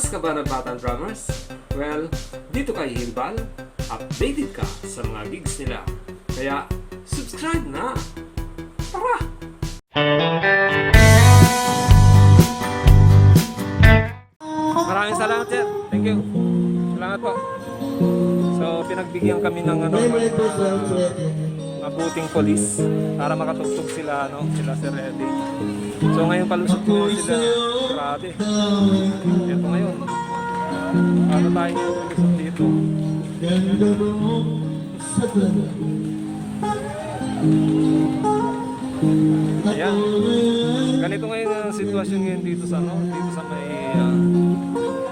Fans ka ba ng Batang Drummers? Well, dito kay Himbal, updated ka sa mga gigs nila. Kaya, subscribe na! Tara! Maraming salamat, sir. Thank you. Salamat po. So, pinagbigyan kami ng ano, mga mabuting polis para makatugtog sila, ano, sila Sir Eddie. So, ngayon palusot ko sila. Grabe. Ito ngayon. Paano tayo lulusot dito? Ayan. Ganito ngayon ang sitwasyon ngayon dito sa ano, dito sa may ah,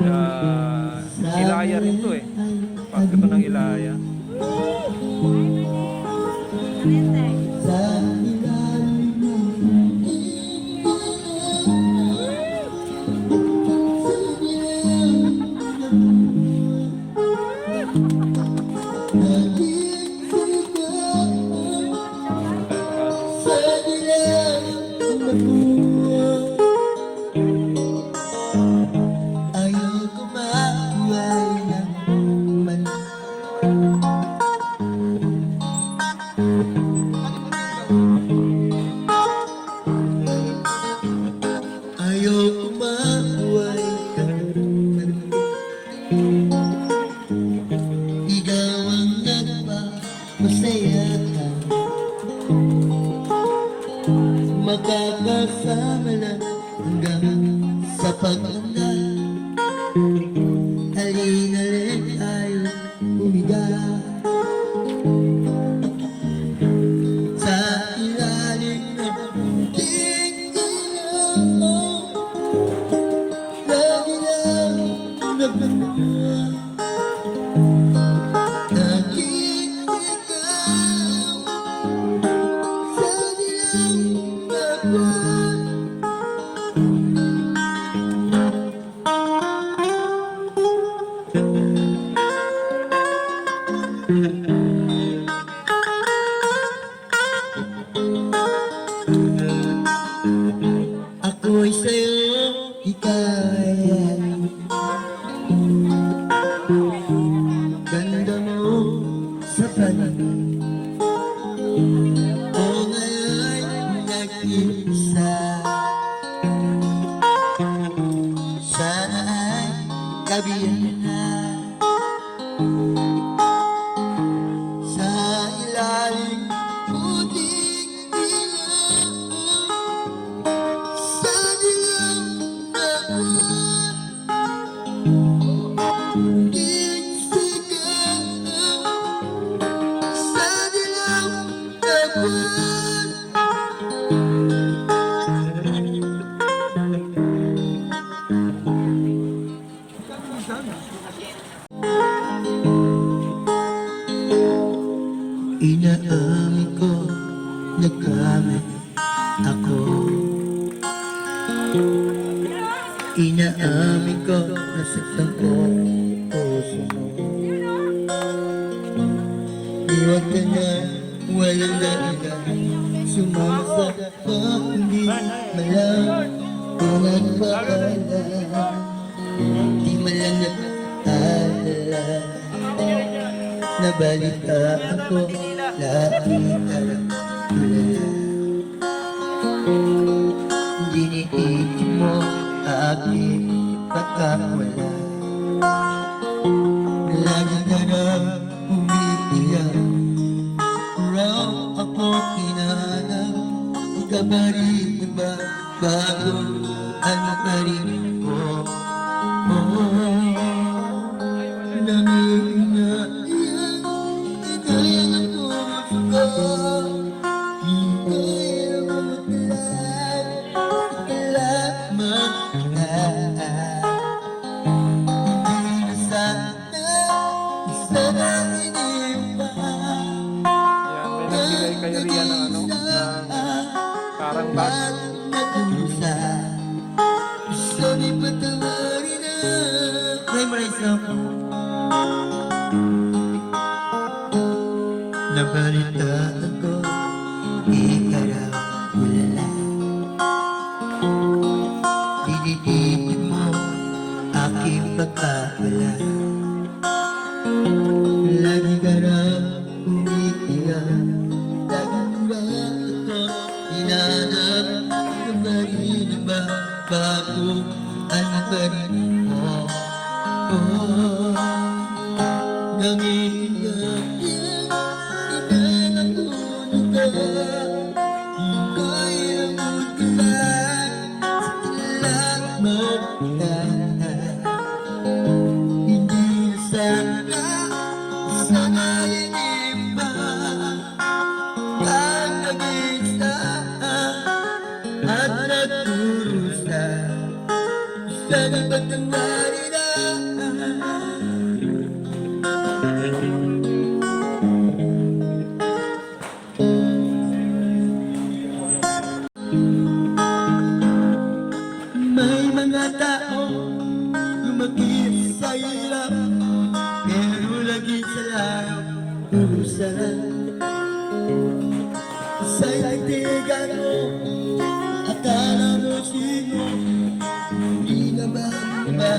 ah, Ilaya rin to eh. Pagka to ng Ilaya. Amen. Maria. Nagkamali ako. Inaamin ko nasaktan ko ang puso mo. Iwag ka na walang dahilan. Sumama sa hindi malang Kung nagpaalam Di malang nag-alala Nabalita ako Lahat alam Diniisip mo aking pagkawala Lagi na umiiyak Raw ako hinahanap Ikaw ba rin ba bago ano pa rin ko Oh, lamig kayo riyan ng ano, ng karang bag. Ni patawarin na Memorize ako Nabalitaan Nangingiyak Ilan ako na Ika'y amot ka lang Sa ilang Hindi sana Sana iba Ang nag-isa At kusa Sa itigan mo Akala mo sino Hindi naman ba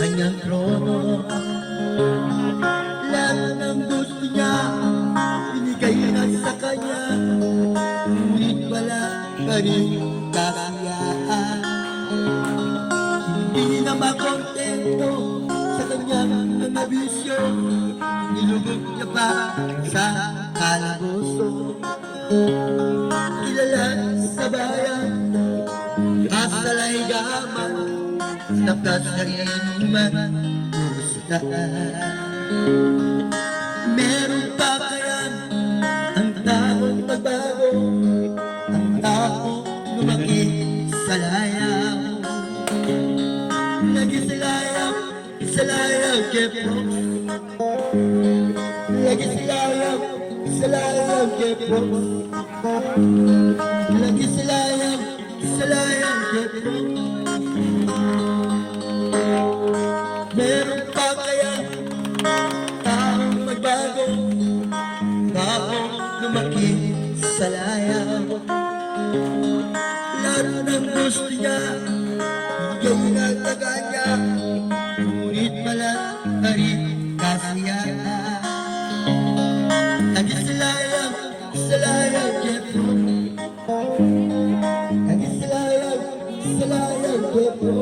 kanyang trono Lahat ng gusto niya Binigay na sa kanya kanyang mga bisyo Nilubog niya pa sa kalaboso Kilala sa bayan Asalay gaman Takas na inuman Gusto silayang kepos Lagi silayang, silayang kepos Lagi silayang, silayang kepos Meron pa kaya taong magbago Taong lumaki sa layaw Lahat ng gusto niya yung nagtaganya Ngunit pala na rin kasiyahan Nagisilayang, isilayang kepro Nagisilayang, isilayang kepro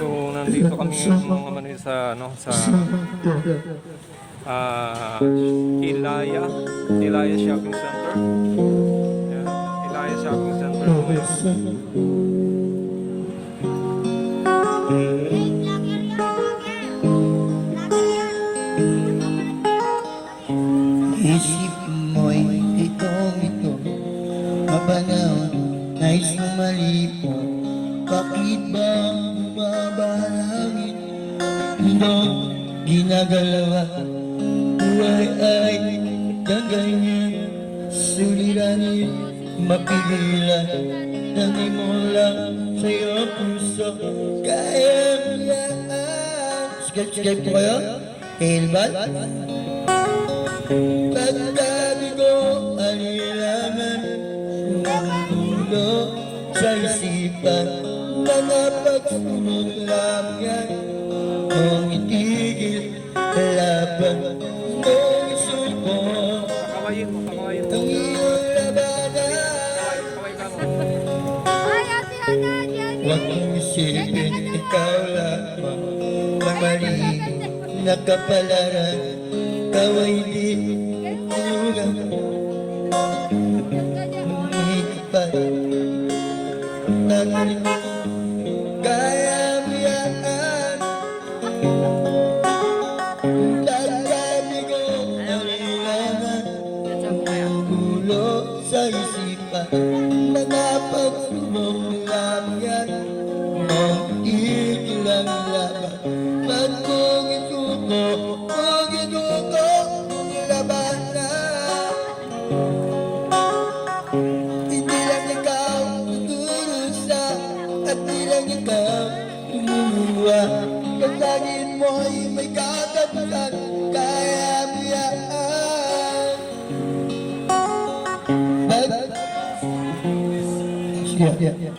So, nandito kami mga Manila sa, ano, sa ah Ilaya, Ilaya Shopping Center. Shopping Center. Isip mo'y itong ito Mapanahon, nais mo malipon Bakit ba bumabalangin Mundo, ginagalawa Buhay ay kaganyan Suliranin, mapigilan Nangin mo lang sa'yo puso Kaya mo yan Skate-skate po kayo? Hilbal? Pagdabi ko alilangan Sumulo sa isipan Mga pagsunod lang yan Kung itigil laban Ang mali nakapalaran Ikaw ay di kulang Umikipay Nagaling Kaya mo yan Dagdabi ko Alilangan Ulo sa isipan Mga pagsubok lang yan Ang tigil ang laban Kasangin mo ay may katapusan Kaya mo yan Pag Lamang